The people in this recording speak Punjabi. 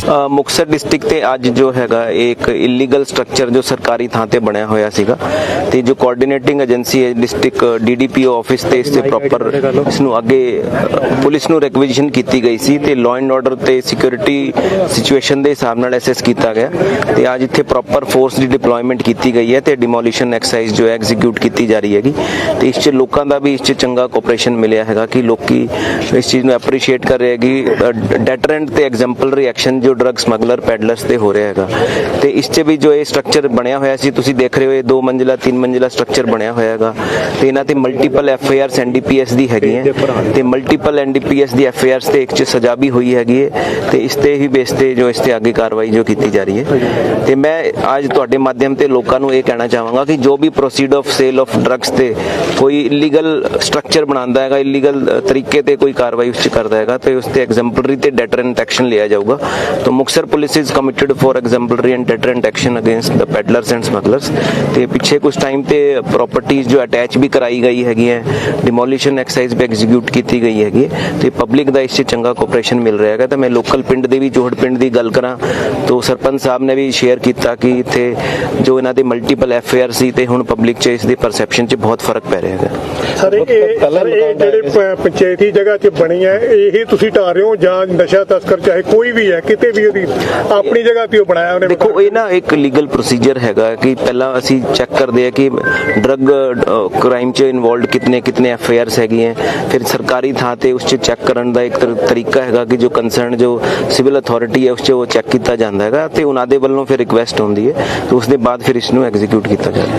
ਅ, ਮੁਕਤਸਰ ਡਿਸਟ੍ਰਿਕਟ ਤੇ ਅੱਜ ਜੋ ਹੈਗਾ ਇੱਕ ਇਲੀਗਲ ਸਟਰਕਚਰ ਜੋ ਸਰਕਾਰੀ ਥਾਂ ਤੇ ਬਣਿਆ ਹੋਇਆ ਸੀਗਾ ਤੇ ਜੋ ਕੋਆਰਡੀਨੇਟਿੰਗ ਏਜੰਸੀ ਹੈ ਡਿਸਟ੍ਰਿਕਟ ਡੀਡੀਪੀਓ ਆਫਿਸ ਤੇ ਇਸ ਤੇ ਪ੍ਰੋਪਰ ਇਸ ਨੂੰ ਅੱਗੇ ਪੁਲਿਸ ਨੂੰ ਰਿਕਵੀਜ਼ੀਸ਼ਨ ਕੀਤੀ ਗਈ ਸੀ ਤੇ ਲਾਅ ਐਂਡ ਆਰਡਰ ਤੇ ਸਿਕਿਉਰਿਟੀ ਸਿਚੁਏਸ਼ਨ ਦੇ ਹਿਸਾਬ ਨਾਲ ਐਸਐਸ ਕੀਤਾ ਗਿਆ ਤੇ ਅੱਜ ਇੱਥੇ ਪ੍ਰੋਪਰ ਫੋਰਸ ਦੀ ਡਿਪਲੋਇਮੈਂਟ ਕੀਤੀ ਗਈ ਹੈ ਤੇ ਡਿਮੋਲੀਸ਼ਨ ਐਕਸਰਸਾਈਜ਼ ਜੋ ਐਗਜ਼ੀਕਿਊਟ ਕੀਤੀ ਜਾ ਰਹੀ ਹੈਗੀ ਤੇ ਇਸ 'ਚ ਲੋਕਾਂ ਦਾ ਵੀ ਇਸ 'ਚ ਚੰਗਾ ਕੋਆਪਰੇਸ਼ਨ ਮਿਲਿਆ ਹੈਗਾ ਕਿ ਲੋਕੀ ਇਸ ਚੀਜ਼ ਨੂੰ ਐਪਰੀਸ਼ੀਏਟ ਕਰ ਰਹੇ ਹੈਗੀ ਡੈਟਰੈਂਟ ਤੇ ਐਗਜ਼ਾਮਪਲਰੀ ਐਕਸ਼ਨ ਜੋ ਡਰੱਗ ਸਮਗਲਰ ਪੈਡਲਰਸ ਤੇ ਹੋ ਰਿਹਾ ਹੈਗਾ। ਤੇ ਇਸ 'ਚ ਵੀ ਜੋ ਇਹ ਸਟਰਕਚਰ ਬਣਿਆ ਹੋਇਆ ਸੀ, ਤੁਸੀਂ ਦੇਖ ਰਹੇ ਹੋ, ਇਹ ਦੋ ਮੰਜ਼ਿਲਾ, ਤਿੰਨ ਮੰਜ਼ਿਲਾ ਸਟਰਕਚਰ ਬਣਿਆ ਹੋਇਆ ਹੈਗਾ। ਤੇ ਇਹਨਾਂ ਤੇ multiple F I Rs NDPS ਦੀ ਹੈਗੀ ਤੇ ਮਲਟੀਪਲ ਐਨਡੀਪੀਐਸ ਦੀ ਐਫ ਆਈ ਆਰਸ ਤੇ ਇੱਕ 'ਚ ਸਜ਼ਾ ਵੀ ਹੋਈ ਹੈਗੀ ਹੈ। ਤੇ ਇਸ ਤੇ ਹੀ ਬੇਸ ਤੇ ਜੋ ਇਸ ਤੇ ਅੱਗੇ ਕਾਰਵਾਈ ਜੋ ਕੀਤੀ ਜਾ ਰਹੀ ਹੈ। ਤੇ ਮੈਂ ਅੱਜ ਤੁਹਾਡੇ ਮਾਧਿਅਮ ਤੇ ਲੋਕਾਂ ਨੂੰ ਇਹ ਕਹਿਣਾ ਚਾਹਾਂਗਾ ਕਿ ਜੋ ਵੀ proceed of sale of drugs ਤੇ ਕੋਈ ਇਲੀਗਲ ਸਟਰਕਚਰ ਬਣਾਉਂਦਾ ਹੈਗਾ ਇਲੀਗਲ ਤਰੀਕੇ ਤੇ ਕੋਈ ਕਾਰਵਾਈ ਉਸ 'ਚ ਕਰਦਾ ਹੈਗਾ, ਤੇ ਉਸ ਤੇ ਐਗਜ਼ੈਂਪਲਰੀ ਤੇ ਡੈਟਰੈਂਟ ਐਕਸ਼ਨ ਲਿਆ ਜਾਊਗਾ। ਤਾਂ Muktsar police is committed for exemplary and deterrent action against the peddlers and smugglers ਤੇ ਪਿੱਛੇ ਕੁਝ ਟਾਈਮ ਤੇ ਪ੍ਰਾਪਰਟੀਆਂ ਜੋ ਅਟੈਚ ਵੀ ਕਰਾਈ ਗਈ ਹੈਗੀ ਹੈ ਡਿਮੋਲੀਸ਼ਨ ਐਕਸਰਸਾਈਜ਼ ਵੀ ਐਗਜ਼ੀਕਿਊਟ ਕੀਤੀ ਗਈ ਹੈਗੀ ਤੇ ਪਬਲਿਕ ਦਾ ਇਸ 'ਚ ਚੰਗਾ ਕੋਆਪਰੇਸ਼ਨ ਮਿਲ ਰਿਹਾ ਹੈਗਾ ਤਾਂ ਮੈਂ ਲੋਕਲ ਪਿੰਡ ਦੇ ਵੀ ਜੋੜ ਪਿੰਡ ਦੀ ਗੱਲ ਕਰਾਂ ਤਾਂ ਸਰਪੰਚ ਸਾਹਿਬ ਨੇ ਵੀ ਸ਼ੇਅਰ ਕੀਤਾ ਕਿ ਇੱਥੇ ਜੋ ਇਹਨਾਂ ਦੇ ਮਲਟੀਪਲ ਐਫ ਆਰ ਸੀ ਤੇ ਹੁਣ ਪਬਲਿਕ 'ਚ ਇਸ ਦੀ ਪਰਸੈਪਸ਼ਨ 'ਚ ਬਹੁਤ ਫ਼ਰਕ ਪੈ ਰਿਹਾ ਹੈਗਾ ਸਰ ਇਹ ਜਿਹੜੇ ਪੰਚਾਇਤੀ ਜਗ੍ਹਾ 'ਚ ਬਣੀ ਹੈ ਇਹ ਤੁਸੀਂ ਢਾ ਰਹੇ ਹੋ ਜਾਂ ਨਸ਼ਾ ਤਸਕਰ ਚਾਹੇ ਕੋਈ ਵੀ ਹੈ ਕਿਤੇ ਵੀ ਉਹਦੀ ਆਪਣੀ ਜਗ੍ਹਾ ਤੇ ਉਹ ਬਣਾਇਆ ਉਹਨੇ ਦੇਖੋ ਇਹ ਨਾ ਇੱਕ ਲੀਗਲ ਪ੍ਰੋਸੀਜਰ ਹੈਗਾ ਕਿ ਪਹਿਲਾਂ ਅਸੀਂ ਚੈੱਕ ਕਰਦੇ ਆ ਕਿ ਡਰੱਗ ਕ੍ਰਾਈਮ 'ਚ ਇਨਵੋਲਡ ਕਿਤਨੇ ਕਿਤਨੇ ਐਫ ਆਈ ਆਰਸ ਹੈਗੀਆਂ ਫਿਰ ਸਰਕਾਰੀ ਥਾਂ ਤੇ ਉਸ 'ਚ ਚੈੱਕ ਕਰਨ ਦਾ ਇੱਕ ਤਰ- ਤਰੀਕਾ ਹੈਗਾ ਕਿ ਜੋ ਕੰਸਰਨ ਜੋ ਸਿਵਲ ਅਥਾਰਟੀ ਹੈ ਉਸ 'ਚ ਉਹ ਚੈੱਕ ਕੀਤਾ ਜਾਂਦਾ ਹੈਗਾ ਤੇ ਉਹਨਾਂ ਦੇ ਵੱਲੋਂ ਫਿਰ ਰਿਕੁਐਸਟ ਹੁੰਦੀ ਹੈ ਤੇ ਉਸ ਦੇ ਬਾਅਦ ਫਿਰ ਇਸ ਨੂੰ ਐਗਜ਼ੀਕਿਊਟ ਕੀਤਾ ਜਾਂਦਾ ਹੈ।